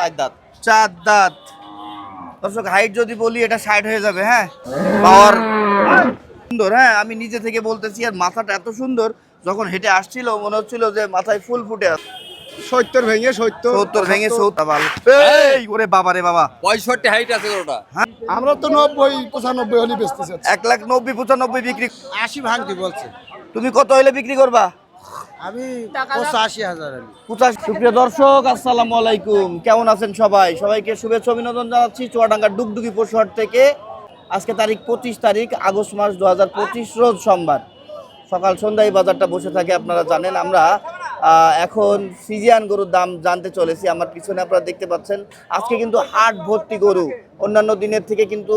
চার দাঁত। চার দাঁত। দর্শক হাইট যদি বলি এটা ষাট হয়ে যাবে হ্যাঁ? পাওয়ার সুন্দর হ্যাঁ? আমি নিজে থেকে বলতেছি আর মাথাটা এত সুন্দর যখন হেঁটে আসছিল মনে হচ্ছিল যে মাথায় ফুল ফুটে আছে। সত্তর ভেঙে সত্তর সত্তর ভেঙে সত্তর। এই! ওরে বাবা রে বাবা। পঁয়ষট্টি হাইট আছে ওটা আমরা তো নব্বই পঁচানব্বই হলে এক লাখ নব্বই পঁচানব্বই বিক্রি আশি ভাঙতি বলছে। তুমি কত হলে বিক্রি করবা? আমি পঁচাশি হাজার হলে পঁচাশ। সুপ্রিয় দর্শক আসসালামু আলাইকুম। কেমন আছেন সবাই? সবাইকে শুভেচ্ছা অভিনন্দন জানাচ্ছি চুয়াডাঙ্গার ডুগডুগি পশুহাট থেকে। আজকে তারিখ পঁচিশ তারিখ আগস্ট মাস দু রোজ সোমবার। সকাল সন্ধ্যায় বাজারটা বসে থাকে আপনারা জানেন। আমরা আহ, এখন সিজিয়ান গরুর দাম জানতে চলেছি। আমার পিছনে আপনারা দেখতে পাচ্ছেন আজকে কিন্তু হাট ভর্তি গরু। অন্যান্য দিনের থেকে কিন্তু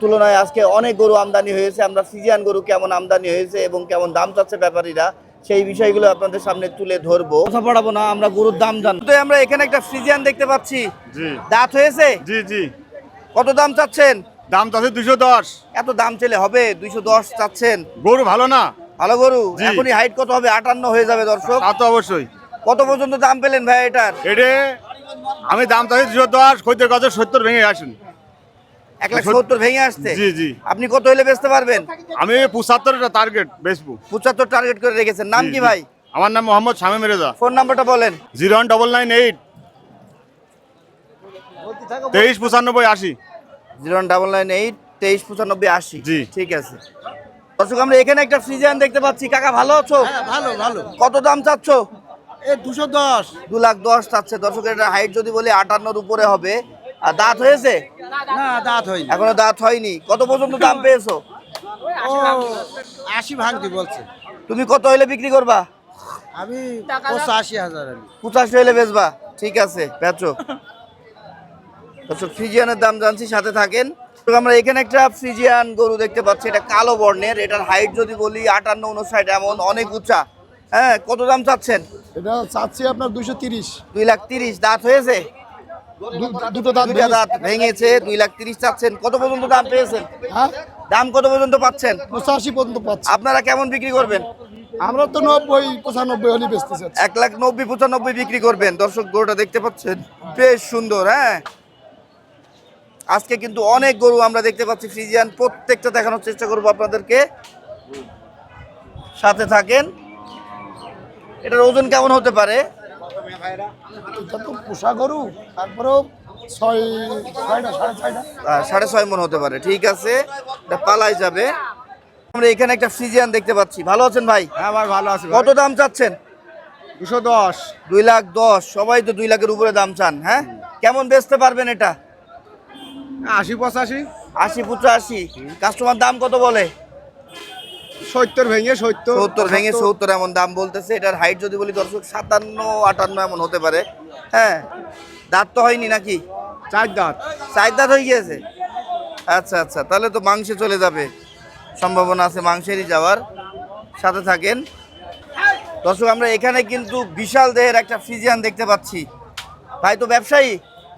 তুলনায় আজকে অনেক গরু আমদানি হয়েছে। আমরা সিজিয়ান গরু কেমন আমদানি হয়েছে এবং কেমন দাম চাচ্ছে ব্যাপারীরা সেই বিষয়গুলো আপনাদের সামনে তুলে ধরবো। কথা পড়াবো না আমরা গরুর দাম জান তো আমরা এখানে একটা ফ্রিজিয়ান দেখতে পাচ্ছি। দাঁত হয়েছে? জি জি। কত দাম চাচ্ছেন? দাম তো আছে দুশো। এত দাম চলে হবে? দুইশো দশ চাচ্ছেন। গরু ভালো না? ভালো গরু। এখনই হাইট কত হবে? আটান্ন হয়ে যাবে দর্শক। তা তো অবশ্যই। কত পর্যন্ত দাম পেলেন ভাই এটার? এটে আমি দাম আছে দুশো দশ খৈতের কাছে সত্তর ভেঙে আসুন। এক লাখ সত্তর ভেঙে আসছে? জি জি। আপনি কত হলে বেচতে পারবেন? আমি পঁচাত্তরটা টার্গেট বেচবো। পঁচাত্তর টার্গেট করে রেখেছেন। নাম কি ভাই? আমার নাম মোহাম্মদ শামীম রেজা। ফোন নাম্বারটা বলেন। Zero one double nine eight. তেইশ পঁচানব্বই আশি। জিরো ডাবল নাইন এইট তেইশ পঁচানব্বই আশি। জি। ঠিক আছে। দর্শক আমরা এখানে একটা ফ্রিজিয়ান দেখতে পাচ্ছি। কাকা ভালো আছো? ভালো ভালো। কত দাম চাচ্ছ? এ দুশো দশ। দু লাখ দশ চাচ্ছে। দর্শক এটা হাইট যদি বলি আটান্নর উপরে হবে। আর দাঁত হয়েছে? না দাঁত হয়নি। এখনও দাঁত হয়নি। কত পর্যন্ত দাম পেয়েছ? ও আশি ভাঙতি বলছে। তুমি কত হইলে বিক্রি করবা? আমি পঁচাশি হাজার পঁচাশি হইলে বেচবা। ঠিক আছে বেচো। ফ্রিজিয়ানের দাম জানছি সাথে থাকেন। তো আমরা এখানে একটা ফ্রিজিয়ান গরু দেখতে পাচ্ছি। এটা কালো বর্ণের। এটার হাইট যদি বলি আটান্ন উনষাট এমন অনেক উঁচা। হ্যাঁ কত দাম চাচ্ছেন? এটা চাচ্ছি আপনার দুশো তিরিশ। দুই লাখ তিরিশ। দাঁত হয়েছে? দুটো দাঁত দুইটা দাঁত ভেঙেছে দুই লাখ তিরিশ চাচ্ছেন। কত পর্যন্ত দাম পেয়েছেন? হ্যাঁ? দাম কত পর্যন্ত পাচ্ছেন? পঁচাশি পর্যন্ত পাচ্ছি। আপনারা কেমন বিক্রি করবেন? আমরা তো নব্বই পঁচানব্বই হলে বেচতে চাচ্ছি। এক লাখ নব্বই পঁচানব্বই বিক্রি করবেন। দর্শক গরুটা দেখতে পাচ্ছেন? বেশ সুন্দর হ্যাঁ? আজকে কিন্তু অনেক গরু আমরা দেখতে পাচ্ছি ফ্রিজিয়ান। প্রত্যেকটা দেখানোর চেষ্টা করব আপনাদেরকে। সাথে থাকেন। এটার ওজন কেমন হতে পারে? এটা তো পোষা গরু তারপরেও ছয় ছয়টা সাড়ে ছয়টা। সাড়ে ছয় মন হতে পারে ঠিক আছে। এটা পালাই যাবে। আমরা এখানে একটা ফ্রিজিয়ান দেখতে পাচ্ছি। ভালো আছেন ভাই? হ্যাঁ ভাই ভালো আছে কত দাম চাচ্ছেন? দুশো দশ। দুই লাখ দশ। সবাই তো দুই লাখের উপরে দাম চান হ্যাঁ? কেমন বেচতে পারবেন এটা? আশি পঁচাশি। আশি পঁচাশি। কাস্টমার দাম কত বলে? সত্তর ভেঙে সত্তর সত্তর ভেঙে সত্তর এমন দাম বলতেছে। এটার হাইট যদি বলি দর্শক সাতান্ন আটান্ন এমন হতে পারে। হ্যাঁ দাঁত তো হয়নি নাকি? চার দাঁত। চার দাঁত হয়ে গিয়েছে? আচ্ছা আচ্ছা তাহলে তো মাংসে চলে যাবে। সম্ভাবনা আছে মাংসেরই যাওয়ার। সাথে থাকেন। দর্শক আমরা এখানে কিন্তু বিশাল দেহের একটা ফ্রিজিয়ান দেখতে পাচ্ছি। ভাই তো ব্যবসায়ী?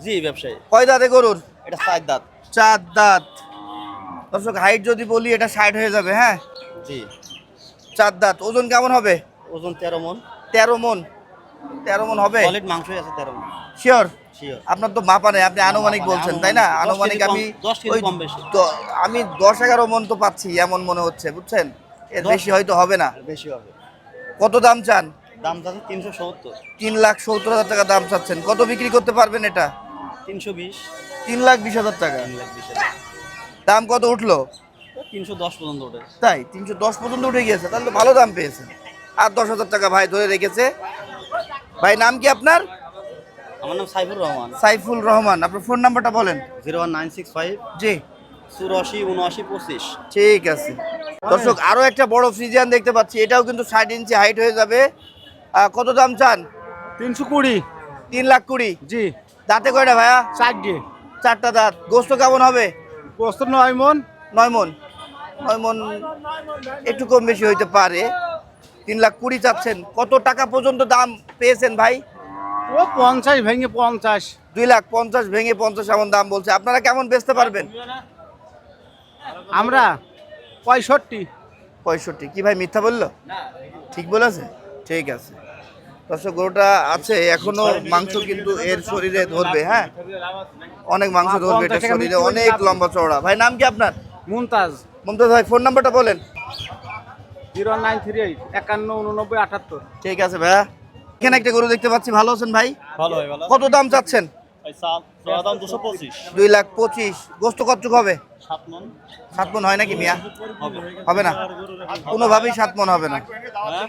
জি ব্যবসায়ী। কয় দাঁতে গরুর? এটা চার দাঁত। চার দাঁত। দর্শক হাইট যদি বলি এটা ষাট হয়ে যাবে হ্যাঁ? জি। চার দাঁত ওজন কেমন হবে? ওজন তেরো মন। তেরো মন। তেরো মন হবে? সলিড মাংসই আছে তেরো মন। শিওর আপনার তো মাপা নেই আপনি আনুমানিক বলছেন তাই না? আনুমানিক আমি ওই আমি দশ এগারো মন তো পাচ্ছি এমন মনে হচ্ছে বুঝছেন? এর বেশি হয়তো হবে না। বেশি হবে। কত দাম চান? দাম আছে তিনশো সত্তর। তিন লাখ সত্তর হাজার টাকা দাম চাচ্ছেন। কত বিক্রি করতে পারবেন এটা? তিনশো বিশ। তিন লাখ বিশ হাজার টাকা। দাম কত উঠল? তিনশো দশ পর্যন্ত ওঠে। তাই তিনশো দশ পর্যন্ত উঠে গিয়েছে তাহলে তো ভালো দাম পেয়েছেন আর দশ হাজার টাকা ভাই ধরে রেখেছে। ভাই নাম কি আপনার? আমার নাম সাইফুর রহমান। সাইফুল রহমান আপনার ফোন নাম্বারটা বলেন। Zero one nine six five. জি। চুরাশি উনআশি পঁচিশ। ঠিক আছে। দর্শক আরও একটা বড় ফ্রিজিয়ান দেখতে পাচ্ছি এটাও কিন্তু ষাট ইঞ্চি হাইট হয়ে যাবে। কত দাম চান? তিনশো কুড়ি। তিন লাখ কুড়ি। জি। দাঁতে কয়টা ভাইয়া? চারটে। চারটা দাঁত। গোস্ত কেমন হবে? গোস্ত নয় মন। নয় মন। নয় মন একটু কম বেশি হইতে পারে। তিন লাখ কুড়ি চাচ্ছেন। কত টাকা পর্যন্ত দাম পেয়েছেন ভাই? ও পঞ্চাশ ভেঙে পঞ্চাশ। দুই লাখ পঞ্চাশ ভেঙে পঞ্চাশ এমন দাম বলছে। আপনারা কেমন বেচতে পারবেন? আমরা পঁয়ষট্টি। পঁয়ষট্টি। কি ভাই মিথ্যা বলল? ঠিক বলেছে? ঠিক আছে। দর্শক গরুটা আছে এখনও মাংস কিন্তু এর শরীরে ধরবে হ্যাঁ? অনেক মাংস ধরবে এটা শরীরে অনেক লম্বা চওড়া। ভাই নাম কি আপনার? মুমতাজ। মমতাজ ভাই ফোন নাম্বারটা বলেন। জিরো নাইন থ্রি এইট একান্ন উননব্বই আটাত্তর। ঠিক আছে ভাইয়া। এখানে একটা গরু দেখতে পাচ্ছি ভালো আছেন ভাই? ভালো কত দাম চাচ্ছেন? দুই লাখ পঁচিশ। গোস্ত কতটুক হবে? সাত মন। হয় নাকি মিয়া? হবে। হবে না? কোনোভাবেই সাত মন হবে না। হ্যাঁ?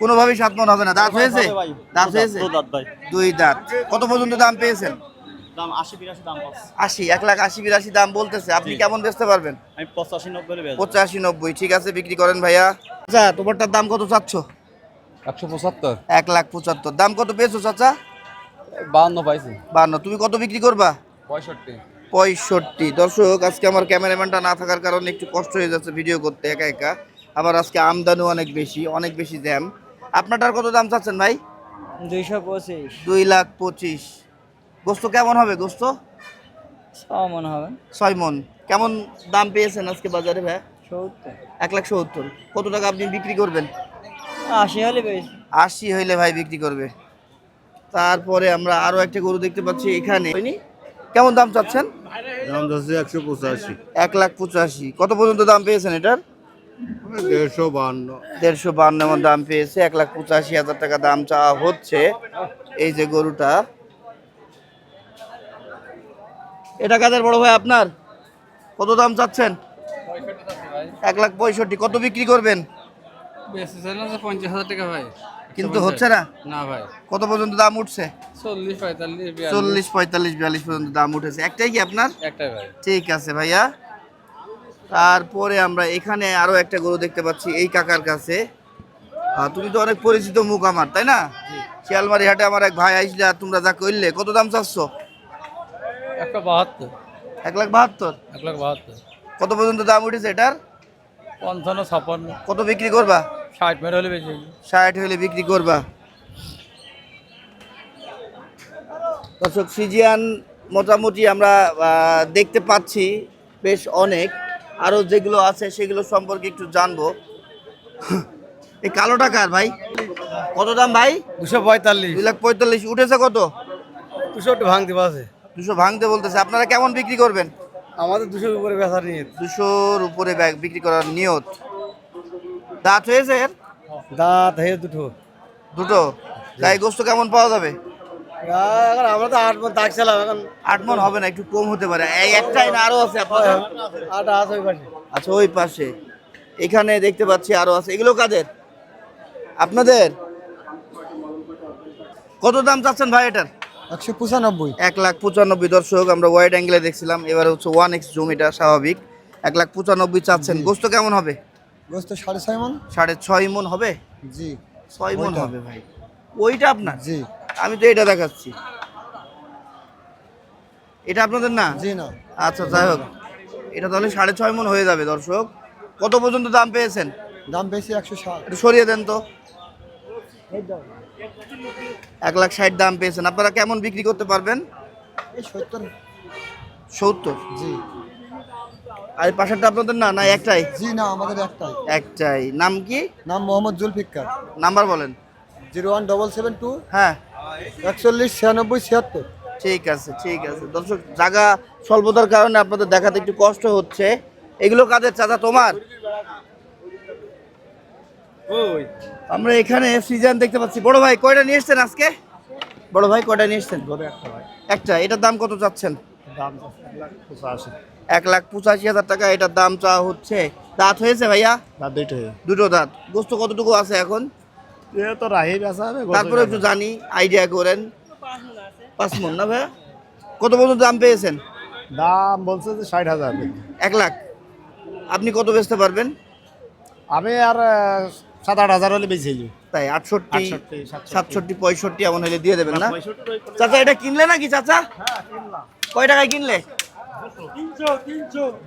কোনোভাবেই সাত মন হবে না। দাঁত হয়েছে? দাঁত হয়েছে? দুই দাঁত। কত পর্যন্ত দাম পেয়েছেন? দাম দাম পাচ্ছে। লাখ বলতেছে। আপনি কেমন বেচতে পারবেন? আমি বেচবো। ঠিক আছে বিক্রি করেন ভাইয়া। আচ্ছা তোমারটার দাম কত চাচ্ছ? একশো পঁচাত্তর। এক লাখ পঁচাত্তর। দাম কত পেয়েছ চাচা? পাইছি। বান্ন তুমি কত বিক্রি করবা? পঁয়ষট্টি। পঁয়ষট্টি। দর্শক আজকে আমার ক্যামেরাম্যানটা না থাকার কারণে একটু কষ্ট হয়ে যাচ্ছে ভিডিও করতে একা একা। আবার আজকে আমদানিও অনেক বেশি অনেক বেশি জ্যাম। আপনারটার কত দাম চাচ্ছেন ভাই? দুইশো পঁচিশ। দুই লাখ পঁচিশ। গোস্ত কেমন হবে গোস্ত? ছ মনে হবে। ছয় মন। কেমন দাম পেয়েছেন আজকে বাজারে ভাই? সত্তর। এক লাখ সত্তর। কত টাকা আপনি বিক্রি করবেন? আশি হলে আশি হইলে ভাই বিক্রি করবে। তারপরে আমরা আরও একটা গরু দেখতে পাচ্ছি এখানে? কেমন দাম চাচ্ছেন? দাম যাচ্ছে একশো পঁচাশি। এক লাখ পঁচাশি। কত পর্যন্ত দাম পেয়েছেন এটার? দেড়শো বান্ন। দেড়শো বান্ন দাম পেয়েছে। এক লাখ পঁচাশি হাজার টাকা দাম চাওয়া হচ্ছে। এই যে গরুটা। এটা কাদের বড় ভাই আপনার? কত দাম চাচ্ছেন? এক লাখ পঁয়ষট্টি। কত বিক্রি করবেন? পঞ্চাশ হাজার টাকা ভাই। কিন্তু হচ্ছে না? না ভাই। কত পর্যন্ত দাম উঠছে? চল্লিশ পঁয়তাল্লিশ চল্লিশ পঁয়তাল্লিশ বিয়াল্লিশ পর্যন্ত দাম উঠেছে। একটাই কি আপনার? একটাই ভাই। ঠিক আছে ভাইয়া। তারপরে আমরা এখানে আরও একটা গরু দেখতে পাচ্ছি এই কাকার কাছে। তুমি তো অনেক পরিচিত মুখ আমার তাই না? শিয়ালমারি হাটে আমার এক ভাই আইসলে আর তোমরা যা করলে কত দাম চাচ্ছ? একটা বাহাত্তর। এক লাখ বাহাত্তর? এক লাখ বাহাত্তর। কত পর্যন্ত দাম উঠেছে এটার? পঞ্চান্ন ছাপ্পান্ন। কত বিক্রি করবা? ষাট মেরে হলে বেশি ষাট হলে বিক্রি করবা। দর্শক সিজিয়ান মোটামুটি আমরা দেখতে পাচ্ছি বেশ অনেক। আরও যেগুলো আছে সেগুলো সম্পর্কে একটু জানব। এই কালো টাকার ভাই? কত দাম ভাই? দুশো পঁয়তাল্লিশ। দুই লাখ পঁয়তাল্লিশ। উঠেছে কত? দুশো একটু ভাঙতে পারছে দুশো ভাঙতে বলতেছে। আপনারা কেমন বিক্রি করবেন? আমাদের দুশোর উপরে বেচা নিয়ে দুশোর উপরে ব্যাগ বিক্রি করার নিয়ত। দাঁত হয়েছে এর? দাঁত হয়ে দুটো। দুটো? তাই গোস্ত কেমন পাওয়া যাবে? এখন আমরা তো আট মন এখন আট মন হবে না একটু কম হতে পারে। এই একটাই না আরও আছে আপনাদের? আট আছে ওই পাশে। আচ্ছা ওই পাশে। এখানে দেখতে পাচ্ছি আরও আছে। এগুলো কাদের? আপনাদের? কত দাম চাচ্ছেন ভাই এটার? একশো পঁচানব্বই। এক লাখ পঁচানব্বই দর্শক আমরা ওয়াইড অ্যাঙ্গেলে দেখছিলাম। এবারে হচ্ছে ওয়ান এক্স জমিটা স্বাভাবিক। এক লাখ পঁচানব্বই চাচ্ছেন। গোস্ত কেমন হবে? গোস্ত সাড়ে ছয় মন। সাড়ে ছয় মন হবে? জি। ছয় মন হবে ভাই। ওইটা আপনার? জি। আমি তো এটা দেখাচ্ছি। এটা আপনাদের না? জি না। আচ্ছা যাই হোক। এটা তাহলে সাড়ে ছয় মন হয়ে যাবে দর্শক। কত পর্যন্ত দাম পেয়েছেন? দাম বেশি একশো ষাট। সরিয়ে দেন তো। এক লাখ ষাট দাম পেয়েছেন। আপনারা কেমন বিক্রি করতে পারবেন? সত্তর। সত্তর? জি। আর পাশেরটা আপনাদের না না একটাই? জি না আমাদের একটাই। একটাই। নাম কি? নাম মোহাম্মদ জুলফিকার। নাম্বার বলেন। Zero one double seven two হ্যাঁ। একচল্লিশ ছিয়ানব্বই ছিয়াত্তর। ঠিক আছে ঠিক আছে। দর্শক জায়গা স্বল্পতার কারণে আপনাদের দেখাতে একটু কষ্ট হচ্ছে। এগুলো কাদের চাচা? তোমার? আমরা এখানে সিজন দেখতে পাচ্ছি। বড় ভাই কয়টা নিয়ে এসছেন আজকে? বড় ভাই কয়টা নিয়ে এসছেন? একটা এটার দাম কত চাচ্ছেন? এক লাখ পঁচাশি। হাজার টাকা এটার দাম চা হচ্ছে। দাঁত হয়েছে ভাইয়া? দুটো দাঁত। গোস্ত কতটুকু আছে এখন? তো রাহি তারপরে একটু জানি আইডিয়া করেন। পাঁচ মন না ভাইয়া? কত পর্যন্ত দাম পেয়েছেন? দাম বলছে যে ষাট হাজার। এক লাখ। আপনি কত বেচতে পারবেন? আমি আর সাত আট হাজার হলে বেশি তাই আটষট্টি সাতষট্টি। পঁয়ষট্টি এমন হলে দিয়ে দেবেন না? চাচা এটা কিনলে নাকি চাচা? কয় টাকায় কিনলে?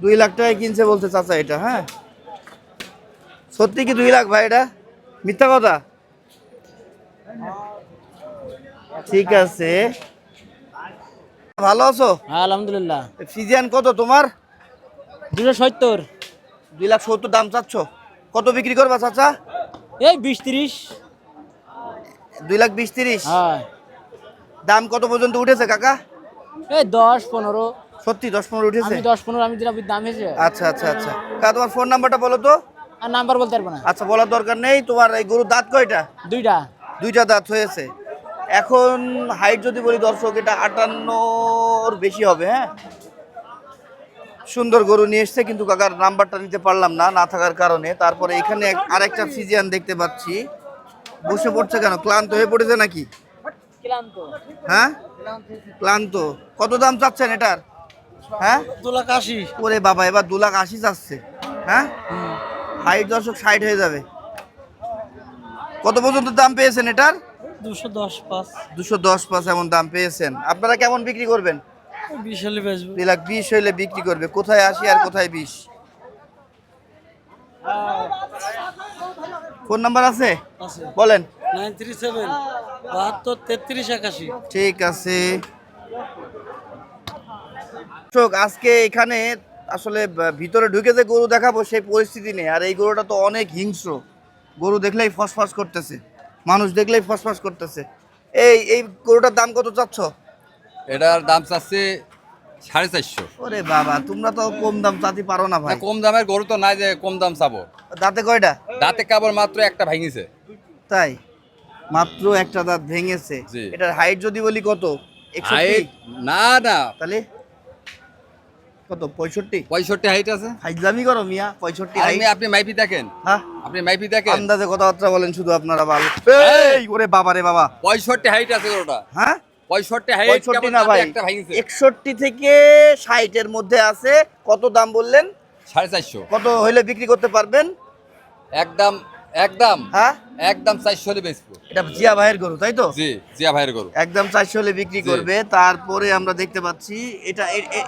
দুই লাখ টাকায় কিনছে বলতে চাচা এটা হ্যাঁ? সত্যি কি দুই লাখ ভাই এটা? মিথ্যা কথা? ঠিক আছে। ভালো আছো? হ্যাঁ আলহামদুলিল্লাহ। ফিজিয়ান কত তোমার? দুশো সত্তর। দুই লাখ সত্তর দাম চাচ্ছ। কত বিক্রি করবা চাচা? এই বিশ তিরিশ। দুই লাখ বিশ তিরিশ? হ্যাঁ। দাম কত পর্যন্ত উঠেছে কাকা? এই দশ পনেরো। সত্যি দশ পনেরো উঠেছে? আমি দশ পনেরো আমি দিলাম দাম হয়েছে আচ্ছা আচ্ছা আচ্ছা। কাকা তোমার ফোন নাম্বারটা বলো তো। আর নাম্বার বলতে পারব না। আচ্ছা বলার দরকার নেই। তোমার এই গরুর দাঁত কয়টা? দুইটা। দুইটা দাঁত হয়েছে। এখন হাইট যদি বলি দর্শক এটা আটান্নর বেশি হবে হ্যাঁ? সুন্দর গরু নিয়ে এসছে কিন্তু কাকার নাম্বারটা নিতে পারলাম না না থাকার কারণে। তারপরে এখানে এক- আরেকটা ফিজিয়ান দেখতে পাচ্ছি। বসে পড়ছে কেন? ক্লান্ত হয়ে পড়েছে নাকি? হ্যাঁ? ক্লান্ত। কত দাম চাচ্ছেন এটার? হ্যাঁ? দু লাখ আশি। ওরে বাবা এবার দু লাখ আশি চাচ্ছে। হ্যাঁ? হাইট দর্শক ষাট হয়ে যাবে। কত পর্যন্ত দাম পেয়েছেন এটার? দুশো দশ পাঁচ। দুশো দশ পাঁচ এমন দাম পেয়েছেন। আপনারা কেমন বিক্রি করবেন? বিশ হলে বেচবো। দুই লাখ বিশ হইলে বিক্রি করবে। কোথায় আশি আর কোথায় বিশ? ফোন নাম্বার আছে? আছে। বলেন। নাইন থ্রি সেভেন বাহাত্তর তেত্রিশ একাশি। ঠিক আছে। দর্শক, আজকে এখানে আসলে ভিতরে ঢুকে যে গরু দেখাবো সেই পরিস্থিতি নেই। আর এই গরুটা তো অনেক হিংস্র। গরু দেখলেই ফসফাস করতেছে। মানুষ দেখলেই ফসফাস করতেছে। এই এই গরুটার দাম কত চাচ্ছ? এটার দাম চাচ্ছে সাড়ে চারশো। ওরে বাবা তোমরা তো কম দাম চাতে পারো না ভাই। কম দামের গরু তো নাই যে কম দাম চাবো। দাঁতে কয়টা? দাঁতে কেবল মাত্র একটা ভাঙিছে। তাই? মাত্র একটা দাঁত ভেঙেছে। এটার হাইট যদি বলি কত? 61? হাইট না না। তাহলে? কত পঁয়ষট্টি? পঁয়ষট্টি হাইট আছে। হাইজলামি করো মিয়া পঁয়ষট্টি আপনি হাইট আপনি মাইপি দেখেন। হ্যাঁ? আপনি মাইপি দেখেন। আন্দাজে কথাবার্তা বলেন শুধু আপনারা ভালো এই! ওরে বাবা রে বাবা। পঁয়ষট্টি হাইট আছে গরুটা। হ্যাঁ? পঁয়ষট্টি না ভাই একষট্টি থেকে ষাটের মধ্যে আছে। কত দাম বললেন? সাড়ে চারশো। কত হইলে বিক্রি করতে পারবেন? একদম একদম হ্যাঁ? একদম চারশো হলে বেচবো। এটা জিয়া ভাইয়ের গরু তাই তো? জি জিয়া ভাইয়ের গরু। একদম চারশো হলে বিক্রি করবে। তারপরে আমরা দেখতে পাচ্ছি এটা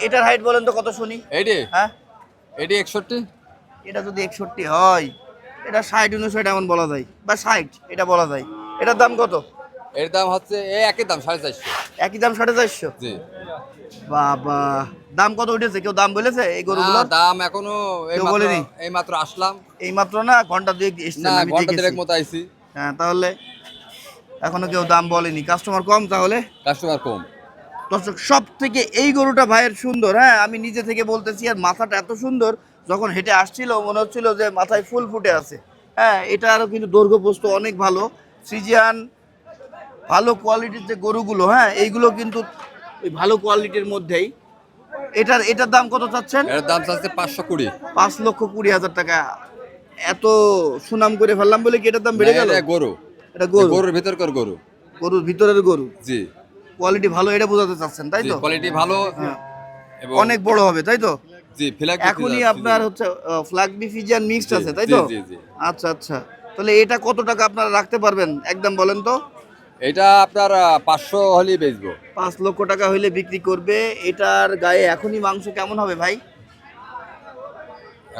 এটার হাইট বলেন তো কত শুনি? এইটি? হ্যাঁ? এটি একষট্টি? এটা যদি একষট্টি হয় এটা ষাট উনষাট এমন বলা যায়। বা ষাট এটা বলা যায়। এটার দাম কত? এর দাম হচ্ছে এই একই দাম সাড়ে চারশো। একই দাম সাড়ে চারশো? জি। বাবা দাম কত উঠেছে? কেউ দাম বলেছে এই গরুগুলোর? দাম এখনও কেউ বলেনি? এই মাত্র আসলাম। এই মাত্র না ঘণ্টা দুয়েক না ঘণ্টা দেখেছি। মতো আইছি। হ্যাঁ তাহলে এখনও কেউ দাম বলেনি। কাস্টমার কম তাহলে? কাস্টমার কম। দর্শক সব থেকে এই গরুটা ভাইয়ের সুন্দর হ্যাঁ? আমি নিজে থেকে বলতেছি আর মাথাটা এত সুন্দর যখন হেঁটে আসছিল মনে হচ্ছিল যে মাথায় ফুল ফুটে আছে। হ্যাঁ এটা আরও কিন্তু দৈর্ঘ্য পোস্ত অনেক ভালো। ফ্রিজিয়ান ভালো কোয়ালিটির যে গরুগুলো হ্যাঁ এইগুলো কিন্তু ওই ভালো কোয়ালিটির মধ্যেই। এটার এটার দাম কত চাচ্ছেন? এর দাম চাচ্ছে পাঁচশো কুড়ি। পাঁচ লক্ষ কুড়ি হাজার টাকা। এত সুনাম করে ফেললাম বলে কি এটার দাম বেড়ে গেল? এটা গরু। এটা গরু। গরুর ভিতরকার গরু। গরুর ভিতরের গরু? জি। কোয়ালিটি ভালো এটা বোঝাতে চাচ্ছেন তাই তো? কোয়ালিটি ভালো হ্যাঁ। এবং অনেক বড় হবে তাই তো? জি ফ্ল্যাগ এখনই আপনার হচ্ছে ফ্ল্যাগ বি ফিজিয়ান মিক্সড আছে তাই তো? জি, জি। আচ্ছা আচ্ছা। তাহলে এটা কত টাকা আপনারা রাখতে পারবেন? একদম বলেন তো। এটা আপনার পাঁচশো হলেই বেচবো। পাঁচ লক্ষ টাকা হইলে বিক্রি করবে। এটার গায়ে এখনই মাংস কেমন হবে ভাই?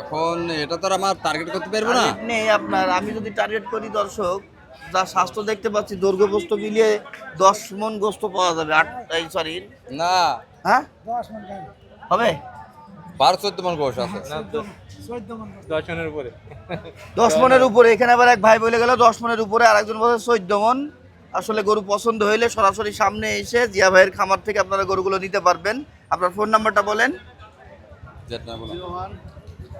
এখন এটা তো আর আমার টার্গেট করতে পারব না। নেই আপনার। আমি যদি টার্গেট করি দর্শক যা স্বাস্থ্য দেখতে পাচ্ছি দৈর্ঘ্য গোস্ত মিলিয়ে দশ মন গোস্ত পাওয়া যাবে। আট সরি না। হ্যাঁ? হবে? বারো চোদ্দ মন গোস আছে। দশ মনের উপরে। এখানে আবার এক ভাই বলে গেল দশ মনের উপরে আরেকজন বলে চোদ্দ মন। আসলে গরু পছন্দ হইলে সরাসরি সামনে এসে জিয়া ভাইয়ের খামার থেকে আপনারা গরুগুলো নিতে পারবেন। আপনার ফোন নাম্বারটা বলেন।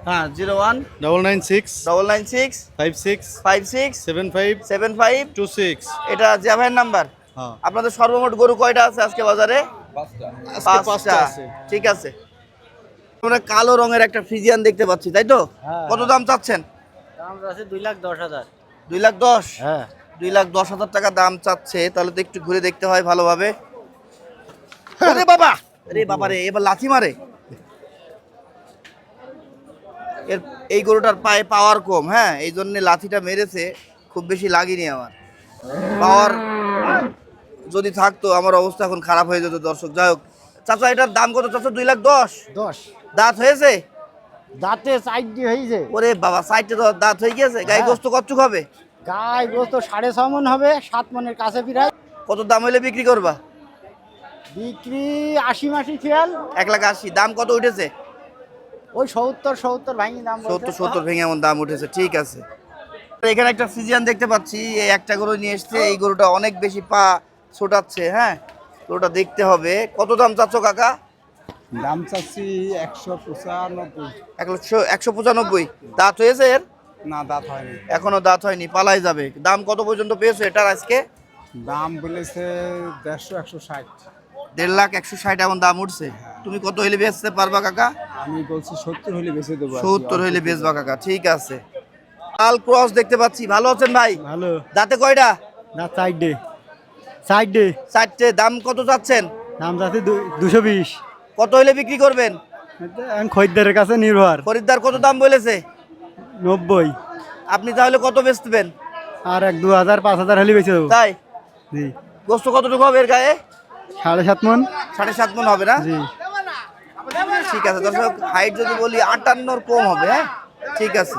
হ্যাঁ zero one double nine six double nine six five six five six seven five seven five two six এটা জিয়া ভাইয়ের নাম্বার হ্যাঁ। আপনাদের সর্বমোট গরু কয়টা আছে আজকে বাজারে? পাঁচটা। আজকে পাঁচটা পাঁচটা। আছে। ঠিক আছে। আমরা কালো রঙের একটা ফ্রিজিয়ান দেখতে পাচ্ছি তাই তো? হ্যাঁ। কত দাম চাচ্ছেন? দাম আছে দুই লাখ দশ হাজার। দুই লাখ দশ? হ্যাঁ। দুই লাখ দশ হাজার টাকা দাম চাচ্ছে তাহলে তো একটু ঘুরে দেখতে হয় ভালোভাবে। আরে বাবা! রে বাবা রে এবার লাথি মারে। এর এই গরুটার পায়ে পাওয়ার কম হ্যাঁ? এই জন্য লাথিটা মেরেছে খুব বেশি লাগেনি আমার। পাওয়ার যদি থাকতো আমার অবস্থা এখন খারাপ হয়ে যেত দর্শক। যাই হোক চাচা এটার দাম কত চাচা? দুই লাখ দশ? দশ। দাঁত হয়েছে? দাঁতে সাইডটি হয়েছে। ওরে বাবা সাইডে তো দাঁত হয়ে গিয়েছে গায়ে হ্যাঁ। গোস্ত কচ্ছুক হবে। গায়ে গোস্ত সাড়ে ছ মন হবে সাত মনের কাছে প্রায় কত দাম হলে বিক্রি করবা? বিক্রি আশি মাসি খেয়াল। এক লাখ আশি দাম কত উঠেছে? ওই সত্তর সত্তর ভাঙি দাম সত্তর সত্তর ভেঙে এমন দাম উঠেছে ঠিক আছে। এখানে একটা ফিজিয়ান দেখতে পাচ্ছি এই একটা গরু নিয়ে এসছে এই গরুটা অনেক বেশি পা ছোটাচ্ছে হ্যাঁ? গরুটা দেখতে হবে। কত দাম চাচ্ছ কাকা? দাম চাচ্ছি একশো পঁচানব্বই। একশো একশো পঁচানব্বই। দাঁত হয়েছে এর? না দাঁত হয়নি। এখনও দাঁত হয়নি পালাই যাবে। দাম কত পর্যন্ত পেয়েছ এটার আজকে? দাম বলেছে দেড়শো একশো ষাট। দেড় লাখ একশো ষাট এখন দাম উঠছে। তুমি কত হইলে বেচতে পারবা কাকা? আমি বলছি সত্তর হলে বেঁচে দেবো সত্তর হইলে বেচবা কাকা ঠিক আছে। লাল ক্রস দেখতে পাচ্ছি ভালো আছেন ভাই? ভালো। দাঁতে কয়টা? না সাইড সাইড ডে চারটে দাম কত চাচ্ছেন? দাম যাচ্ছে দুশো বিশ। কত হইলে বিক্রি করবেন? খরিদ্দারের কাছে নির্ভর। খরিদ্দার কত দাম বলেছে? নব্বই। আপনি তাহলে কত বেচবেন? আর এক দু হাজার পাঁচ হাজার হলে বেঁচে দেবো। তাই? জি। গোস্ত কতটুকু হবে এর গায়ে? সাড়ে সাত মন। সাড়ে সাত মন হবে না? জি। ঠিক আছে দর্শক হাইট যদি বলি আটান্নর কম হবে হ্যাঁ? ঠিক আছে।